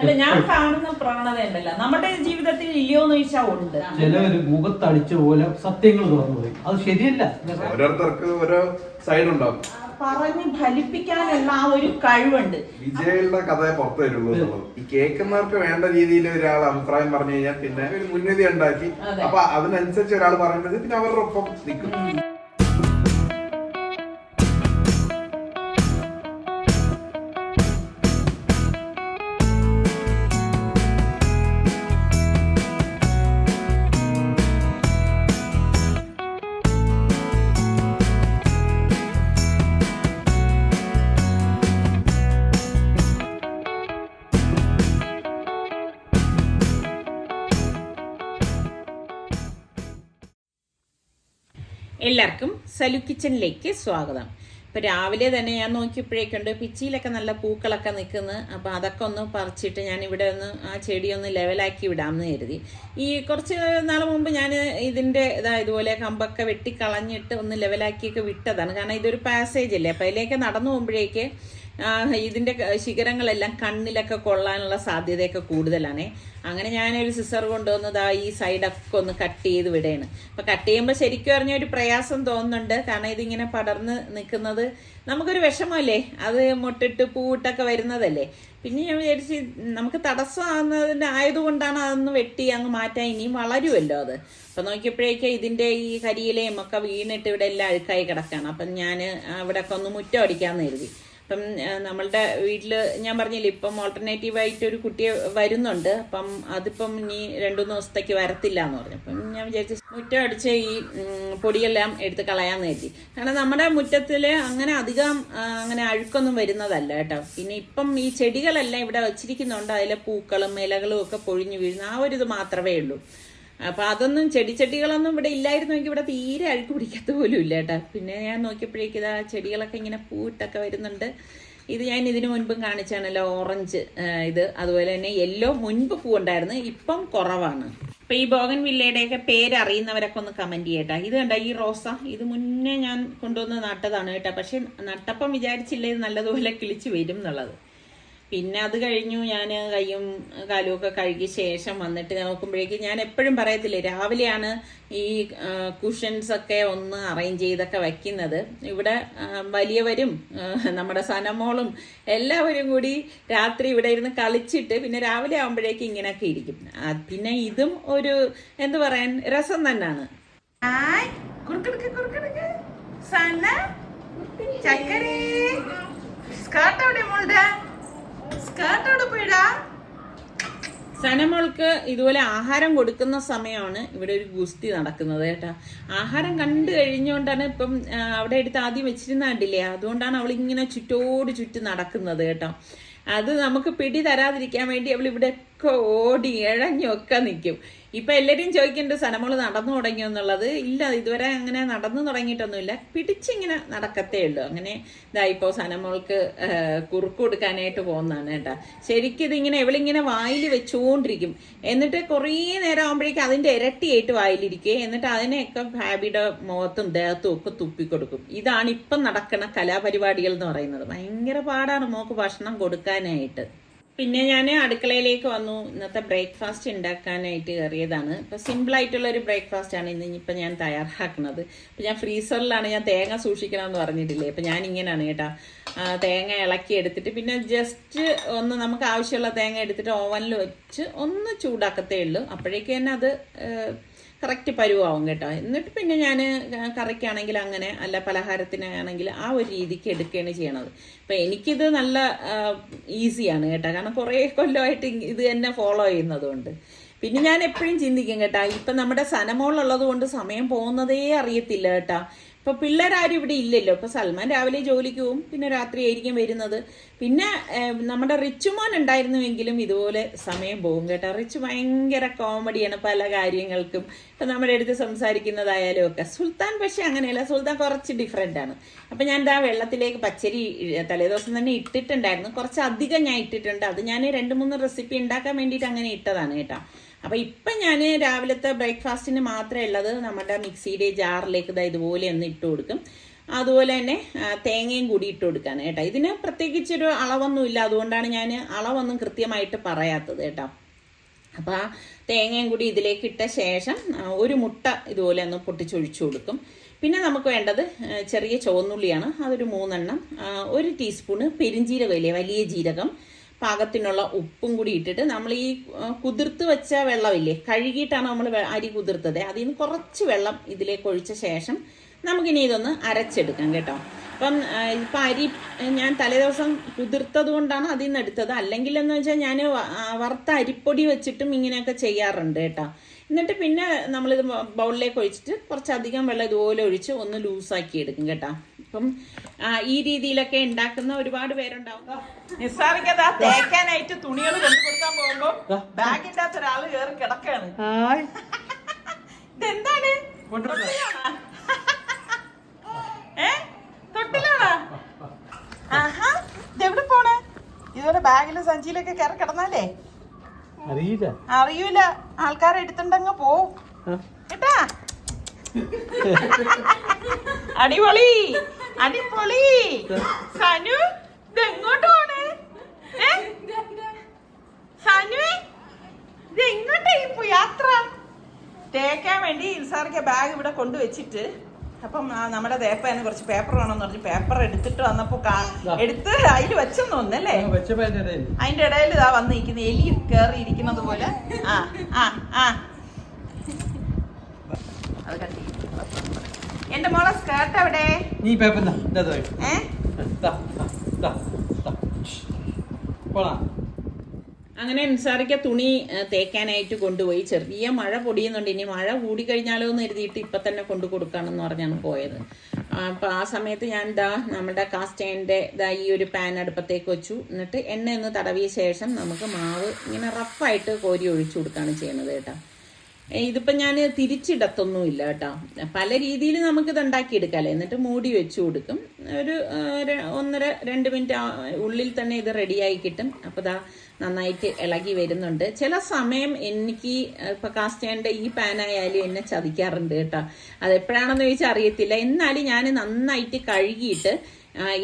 അല്ല ഞാൻ കാണുന്ന പ്രവണത ഉണ്ടല്ലോ. നമ്മുടെ ജീവിതത്തിൽ ഇല്ലയോ എന്ന് ചോദിച്ചാൽ ഉണ്ട്. ചിലവര് മുഖത്തടിച്ച പോലെ സത്യങ്ങൾ തുറന്നു പോയി അത് ശരിയല്ല. ഓരോരുത്തർക്ക് ഓരോ സൈഡ് ഉണ്ടാവും. പറഞ്ഞ് ഫലിപ്പിക്കാനുള്ള ആ ഒരു കഴിവുണ്ട്. വിജയുടെ കഥയെ പുറത്തു വരുള്ളൂ ഈ കേൾക്കുന്നവർക്ക് വേണ്ട രീതിയിൽ ഒരാൾ അഭിപ്രായം പറഞ്ഞു കഴിഞ്ഞാൽ പിന്നെ ഒരു മുൻവിധി ഉണ്ടാക്കി. അപ്പൊ അതിനനുസരിച്ച് ഒരാൾ പറയുന്നത് പിന്നെ അവരുടെ ഒപ്പം നിൽക്കും. എല്ലാവർക്കും സലു കിച്ചണിലേക്ക് സ്വാഗതം. ഇപ്പൊ രാവിലെ തന്നെ ഞാൻ നോക്കിയപ്പോഴേക്കുണ്ട് പിച്ചിയിലൊക്കെ നല്ല പൂക്കളൊക്കെ നിൽക്കുന്നു. അപ്പോൾ അതൊക്കെ ഒന്ന് പറിച്ചിട്ട് ഞാൻ ഇവിടെ ഒന്ന് ആ ചെടി ഒന്ന് ലെവലാക്കി വിടാമെന്ന് കരുതി. ഈ കുറച്ച് നാൾ മുമ്പ് ഞാൻ ഇതിന്റെ ഇതാ ഇതുപോലെ കമ്പൊക്കെ വെട്ടിക്കളഞ്ഞിട്ട് ഒന്ന് ലെവലാക്കിയൊക്കെ വിട്ടതാണ്. കാരണം ഇതൊരു പാസേജ് അല്ലേ? അപ്പൊ അതിലേക്ക് നടന്നു പോകുമ്പോഴേക്ക് ക- ശിഖരങ്ങളെല്ലാം കണ്ണിലൊക്കെ കൊള്ളാനുള്ള സാധ്യതയൊക്കെ കൂടുതലാണ്. അങ്ങനെ ഞാനൊരു സിസർ കൊണ്ടുവന്നത് ആ ഈ സൈഡൊക്കെ ഒന്ന് കട്ട് ചെയ്ത് വിടുകയാണ് അപ്പൊ കട്ട് ചെയ്യുമ്പോൾ ശരിക്കും പറഞ്ഞ ഒരു പ്രയാസം തോന്നുന്നുണ്ട്. കാരണം ഇതിങ്ങനെ പടർന്ന് നിൽക്കുന്നത് നമുക്കൊരു വിഷമല്ലേ? അത് മുട്ടിട്ട് പൂവിട്ടൊക്കെ വരുന്നതല്ലേ? പിന്നെ ഞാൻ വിചാരിച്ച് നമുക്ക് തടസ്സമാകുന്നതിന്റെ ആയതുകൊണ്ടാണ് അതൊന്ന് വെട്ടി അങ്ങ് മാറ്റാൻ ഇനിയും വളരുമല്ലോ അത്. അപ്പം നോക്കിയപ്പോഴേക്ക് ഇതിന്റെ ഈ കരിയിലയും ഒക്കെ വീണിട്ട് ഇവിടെ എല്ലാം അഴുക്കായി കിടക്കുകയാണ് അപ്പം ഞാൻ അവിടെയൊക്കെ ഒന്ന് മുറ്റം അടിക്കാമെന്ന് കരുതി. അപ്പം നമ്മളുടെ വീട്ടിൽ ഞാൻ പറഞ്ഞില്ലേ ഇപ്പം ഓൾട്ടർനേറ്റീവ് ആയിട്ട് ഒരു കുട്ടി വരുന്നുണ്ട്. അപ്പം അതിപ്പം ഇനി രണ്ടു മൂന്ന് ദിവസത്തേക്ക് വരത്തില്ല എന്ന് പറഞ്ഞു. അപ്പം ഞാൻ വിചാരിച്ചു മുറ്റം അടിച്ച് ഈ പൊടിയെല്ലാം എടുത്ത് കളയാന്ന് കരുതി. കാരണം നമ്മുടെ മുറ്റത്തിൽ അങ്ങനെ അധികം അങ്ങനെ അഴുക്കൊന്നും വരുന്നതല്ല കേട്ടോ. പിന്നെ ഇപ്പം ഈ ചെടികളെല്ലാം ഇവിടെ വെച്ചിരിക്കുന്നുണ്ട്. അതിലെ പൂക്കളും ഇലകളും ഒക്കെ പൊഴിഞ്ഞു വീഴുന്ന ആ ഒരു ഇത് മാത്രമേ ഉള്ളൂ. അപ്പൊ അതൊന്നും ചെടിച്ചട്ടികളൊന്നും ഇവിടെ ഇല്ലായിരുന്നെങ്കിൽ ഇവിടെ തീരെ അഴുക്ക് പിടിക്കാത്ത പോലും ഇല്ല കേട്ടോ. പിന്നെ ഞാൻ നോക്കിയപ്പോഴേക്ക് ഇതാ ചെടികളൊക്കെ ഇങ്ങനെ പൂവിട്ടൊക്കെ വരുന്നുണ്ട്. ഇത് ഞാൻ ഇതിനു മുൻപും കാണിച്ചാണല്ലോ ഓറഞ്ച് ഇത്. അതുപോലെ തന്നെ യെല്ലോ മുൻപ് പൂവുണ്ടായിരുന്നു ഇപ്പം കുറവാണ്. ഇപ്പൊ ഈ ബോഗൻ വില്ലയുടെയൊക്കെ പേര് അറിയുന്നവരൊക്കെ ഒന്ന് കമന്റ് ചെയ്യട്ടെ. ഇത് കണ്ട ഈ റോസ? ഇത് മുന്നേ ഞാൻ കൊണ്ടുവന്ന് നട്ടതാണ് കേട്ടോ. പക്ഷെ നട്ടപ്പം വിചാരിച്ചില്ല ഇത് നല്ലതുപോലെ കിളിച്ച് വരും എന്നുള്ളത്. പിന്നെ അത് കഴിഞ്ഞു ഞാൻ കൈയും കാലും ഒക്കെ കഴുകിയ ശേഷം വന്നിട്ട് നോക്കുമ്പോഴേക്ക് ഞാൻ എപ്പോഴും പറയത്തില്ലേ രാവിലെയാണ് ഈ കുഷൻസ് ഒക്കെ ഒന്ന് അറേഞ്ച് ചെയ്തൊക്കെ വെക്കുന്നത്. ഇവിടെ വലിയവരും നമ്മുടെ സനമോളും എല്ലാവരും കൂടി രാത്രി ഇവിടെ ഇരുന്ന് കളിച്ചിട്ട് പിന്നെ രാവിലെ ആകുമ്പോഴേക്ക് ഇങ്ങനെയൊക്കെ ഇരിക്കും. പിന്നെ ഇതും ഒരു എന്ത് പറയാൻ രസം തന്നെയാണ് ചക്കരേ. സ്കേർട്ട് എവിടെ സനമോൾക്ക് ഇതുപോലെ ആഹാരം കൊടുക്കുന്ന സമയമാണ് ഇവിടെ ഒരു ഗുസ്തി നടക്കുന്നത് കേട്ടാ. ആഹാരം കണ്ടു കഴിഞ്ഞുകൊണ്ടാണ് ഇപ്പം അവിടെ എടുത്ത് ആദ്യം വെച്ചിരുന്ന കണ്ടില്ലേ? അതുകൊണ്ടാണ് അവൾ ഇങ്ങനെ ചുറ്റോട് ചുറ്റും നടക്കുന്നത് കേട്ടോ. അത് നമുക്ക് പിടി തരാതിരിക്കാൻ വേണ്ടി അവൾ ഇവിടെ ഒക്കെ ഓടി ഇഴഞ്ഞൊക്കെ നിൽക്കും ഇപ്പൊ എല്ലാരും ചോദിക്കുന്നുണ്ട് സനമോൾ നടന്നു തുടങ്ങിയോ? എന്നുള്ളത്. ഇല്ല ഇതുവരെ അങ്ങനെ നടന്നു തുടങ്ങിയിട്ടൊന്നുമില്ല. പിടിച്ചിങ്ങനെ നടക്കത്തേ ഉള്ളൂ. അങ്ങനെ ഇതാ ഇപ്പോ സനമോൾക്ക് കുറുക്ക് കൊടുക്കാനായിട്ട് പോകുന്നതാണ് കേട്ടാ. ശരിക്കും ഇതിങ്ങനെ എവളിങ്ങനെ വായിൽ വെച്ചുകൊണ്ടിരിക്കും എന്നിട്ട് കുറേ നേരം ആകുമ്പോഴേക്കും അതിന്റെ ഇരട്ടിയായിട്ട് വായിലിരിക്കുക എന്നിട്ട് അതിനെയൊക്കെ ഭാബിയുടെ മുഖത്തും ദേഹത്തും ഒക്കെ തുപ്പിക്കൊടുക്കും. ഇതാണ് ഇപ്പം നടക്കുന്ന കലാപരിപാടികൾ എന്ന് പറയുന്നത്. ഭയങ്കര പാടാണ് മോക്ക് ഭക്ഷണം കൊടുക്കാനായിട്ട്. പിന്നെ ഞാൻ അടുക്കളയിലേക്ക് വന്നു. ഇന്നത്തെ ബ്രേക്ക്ഫാസ്റ്റ് ഉണ്ടാക്കാനായിട്ട് കയറിയതാണ്. ഇപ്പം സിമ്പിളായിട്ടുള്ള ഒരു ബ്രേക്ക്ഫാസ്റ്റ് ആണ് ഇന്ന് ഇപ്പം ഞാൻ തയ്യാറാക്കുന്നത്. ഇപ്പം ഞാൻ ഫ്രീസറിലാണ് ഞാൻ തേങ്ങ സൂക്ഷിക്കണം എന്ന് പറഞ്ഞിട്ടില്ലേ? അപ്പം ഞാൻ ഇങ്ങനെയാണ് കേട്ടോ തേങ്ങ ഇളക്കി എടുത്തിട്ട് പിന്നെ ജസ്റ്റ് ഒന്ന് നമുക്ക് ആവശ്യമുള്ള തേങ്ങ എടുത്തിട്ട് ഓവനിൽ വെച്ച് ഒന്ന് ചൂടാക്കത്തേ ഉള്ളൂ. അപ്പോഴേക്ക് തന്നെ അത് കറക്റ്റ് പരുവാവും കേട്ടോ. എന്നിട്ട് പിന്നെ ഞാൻ കറിക്കാണെങ്കിൽ അങ്ങനെ അല്ല പലഹാരത്തിനാണെങ്കിൽ ആ ഒരു രീതിക്ക് എടുക്കുകയാണ് ചെയ്യണത്. അപ്പം എനിക്കിത് നല്ല ഈസിയാണ് കേട്ടോ. കാരണം കുറേ കൊല്ലമായിട്ട് ഇത് തന്നെ ഫോളോ ചെയ്യുന്നതുകൊണ്ട്. പിന്നെ ഞാൻ എപ്പോഴും ചിന്തിക്കും കേട്ടോ ഇപ്പം നമ്മുടെ സനമോളുള്ളത് കൊണ്ട് സമയം പോകുന്നതേ അറിയത്തില്ല കേട്ടാ. ഇപ്പൊ പിള്ളേരാരും ഇവിടെ ഇല്ലല്ലോ. ഇപ്പൊ സൽമാൻ രാവിലെ ജോലിക്ക് പോവും പിന്നെ രാത്രി ആയിരിക്കും വരുന്നത്. പിന്നെ നമ്മുടെ റിച്ചുമോൻ ഉണ്ടായിരുന്നുവെങ്കിലും ഇതുപോലെ സമയം പോകും കേട്ടോ. റിച്ച് ഭയങ്കര കോമഡിയാണ് പല കാര്യങ്ങൾക്കും. ഇപ്പൊ നമ്മുടെ അടുത്ത് സംസാരിക്കുന്നതായാലും ഒക്കെ. സുൽത്താൻ പക്ഷെ അങ്ങനെയല്ല. സുൽത്താൻ കുറച്ച് ഡിഫറെന്റ് ആണ്. അപ്പൊ ഞാൻ ദാ വെള്ളത്തിലേക്ക് പച്ചരി തലേദിവസം തന്നെ ഇട്ടിട്ടുണ്ടായിരുന്നു. കുറച്ച് അധികം ഞാൻ ഇട്ടിട്ടുണ്ട്. അത് ഞാൻ രണ്ട് മൂന്ന് റെസിപ്പി ഉണ്ടാക്കാൻ വേണ്ടിയിട്ട് അങ്ങനെ ഇട്ടതാണ് കേട്ടോ. അപ്പൊ ഇപ്പൊ ഞാൻ രാവിലത്തെ ബ്രേക്ക്ഫാസ്റ്റിന് മാത്രമേ ഉള്ളത്. നമ്മുടെ മിക്സിയുടെ ജാറിലേക്ക് ഇതാ ഇതുപോലെ ഒന്ന് ഇട്ട് കൊടുക്കും. അതുപോലെ തന്നെ തേങ്ങയും കൂടി ഇട്ട് കൊടുക്കാണ് കേട്ടോ. ഇതിന് പ്രത്യേകിച്ചൊരു അളവൊന്നും ഇല്ല. അതുകൊണ്ടാണ് ഞാൻ അളവൊന്നും കൃത്യമായിട്ട് പറയാത്തത് കേട്ടോ. അപ്പോൾ ആ തേങ്ങയും കൂടി ഇതിലേക്ക് ഇട്ട ശേഷം ഒരു മുട്ട ഇതുപോലെ ഒന്ന് പൊട്ടിച്ചൊഴിച്ചു കൊടുക്കും. പിന്നെ നമുക്ക് വേണ്ടത് ചെറിയ ചുവന്നുള്ളിയാണ്. അതൊരു മൂന്നെണ്ണം. ഒരു ടീസ്പൂണ് പെരിഞ്ജീരകം ഇല്ലേ? വലിയ ജീരകം. പാകത്തിനുള്ള ഉപ്പും കൂടി ഇട്ടിട്ട് നമ്മൾ ഈ കുതിർത്ത് വെച്ച വെള്ളമില്ലേ കഴുകിയിട്ടാണ് നമ്മൾ അരി കുതിർത്തത്. അതിൽ നിന്ന് കുറച്ച് വെള്ളം ഇതിലേക്ക് ഒഴിച്ച ശേഷം നമുക്കിനി ഇതൊന്ന് അരച്ചെടുക്കാം കേട്ടോ. അപ്പം ഇപ്പം അരി ഞാൻ തലേദിവസം കുതിർത്തത് കൊണ്ടാണ് അതിൽ നിന്ന് എടുത്തത്. അല്ലെങ്കിൽ എന്ന് വെച്ചാൽ ഞാൻ വറുത്ത അരിപ്പൊടി വെച്ചിട്ടും ഇങ്ങനെയൊക്കെ ചെയ്യാറുണ്ട് കേട്ടോ. എന്നിട്ട് പിന്നെ നമ്മളിത് ബൗളിലേക്ക് ഒഴിച്ചിട്ട് കുറച്ചധികം വെള്ളം ഇതുപോലെ ഒഴിച്ച് ഒന്ന് ലൂസാക്കി എടുക്കും കേട്ടോ. അപ്പം ഈ രീതിയിലൊക്കെ ഉണ്ടാക്കുന്ന ഒരുപാട് പേരുണ്ടാവും. നിസ്സാറിക്കതാ തേക്കാനായിട്ട് തുണികൾ കൊണ്ടു കൊടുക്കാൻ പോകുമ്പോ ബാഗിന്റെ അകത്ത് ഒരാൾ കയറി കിടക്കാണ്. ഇതെന്താണ്? ഏ? തൊട്ടിലാണോ? ആഹാ. ഇതെവിടെ പോണേ? ഇതുപോലെ ബാഗിലും സഞ്ചിയിലൊക്കെ കയറി കിടന്നാലേ? അറിയില്ല. അറിയൂല. ആൾക്കാരെ എടുത്തുണ്ടങ്ങ് പോവും. കേട്ടാ? അടിപൊളി. അടിപൊളി. സനു ഇതെങ്ങോട്ടാണ് എങ്ങോട്ട് പോണേ? ഏ? സനുവേ ഇത് എങ്ങോട്ടാ ഇപ്പൊ യാത്ര? തേക്കാൻ വേണ്ടി ഇൻസാറിക്ക് ബാഗ് ഇവിടെ കൊണ്ടുവച്ചിട്ട് അപ്പം നമ്മുടെ തേപ്പന് കുറച്ച് പേപ്പർ വേണമെന്ന് പറഞ്ഞു. പേപ്പർ എടുത്തിട്ട് വന്നപ്പോ എടുത്ത് അതിൽ വെച്ചെന്ന് തോന്നുന്നല്ലേ വെച്ചപ്പോ അതിന്റെ ഇടയിൽ ഇതാ വന്ന് നിൽക്കുന്ന എലി കേറി ഇരിക്കുന്നത് പോലെ. ആ ആ ആ. അത് കട്ടി എന്റെ മോളെ സ്കേർട്ട് എവിടെ? നീ പേപ്പർ. ഏ? അങ്ങനെ നിസാറിക്ക തുണി തേക്കാനായിട്ട് കൊണ്ടുപോയി. ചെറിയ മഴ പൊടിയുന്നുണ്ട്. ഇനി മഴ കൂടിക്കഴിഞ്ഞാലോ എന്ന് എഴുതിയിട്ട് ഇപ്പം തന്നെ കൊണ്ടു കൊടുക്കാണെന്ന് പറഞ്ഞാണ് പോയത്. അപ്പം ആ സമയത്ത് ഞാൻ ദാ നമ്മുടെ കാസ്റ്റേന്റെ ദാ ഈ ഒരു പാൻ അടുപ്പത്തേക്ക് വെച്ചു. എന്നിട്ട് എണ്ണ ഒന്ന് തടവിയ ശേഷം നമുക്ക് മാവ് ഇങ്ങനെ റഫായിട്ട് കോരി ഒഴിച്ചു കൊടുക്കുകയാണ് ചെയ്യുന്നത് കേട്ടോ. ഇതിപ്പോൾ ഇതിപ്പം ഞാൻ തിരിച്ചിടത്തൊന്നുമില്ല കേട്ടോ. പല രീതിയിൽ നമുക്കിത് ഉണ്ടാക്കിയെടുക്കാമല്ലേ എന്നിട്ട് മൂടി വെച്ചു കൊടുക്കും. ഒരു ഒന്നര രണ്ട് മിനിറ്റ് ഉള്ളിൽ തന്നെ ഇത് റെഡിയായി കിട്ടും. അപ്പോൾ ദാ നന്നായിട്ട് ഇളകി വരുന്നുണ്ട്. ചില സമയം എനിക്ക് ഇപ്പോൾ കാസ്റ്റേണിന്റെ ഈ പാനായാലും എന്നെ ചതിക്കാറുണ്ട് കേട്ടോ. അതെപ്പോഴാണെന്ന് ചോദിച്ചാൽ അറിയത്തില്ല. എന്നാലും ഞാൻ നന്നായിട്ട് കഴുകിയിട്ട്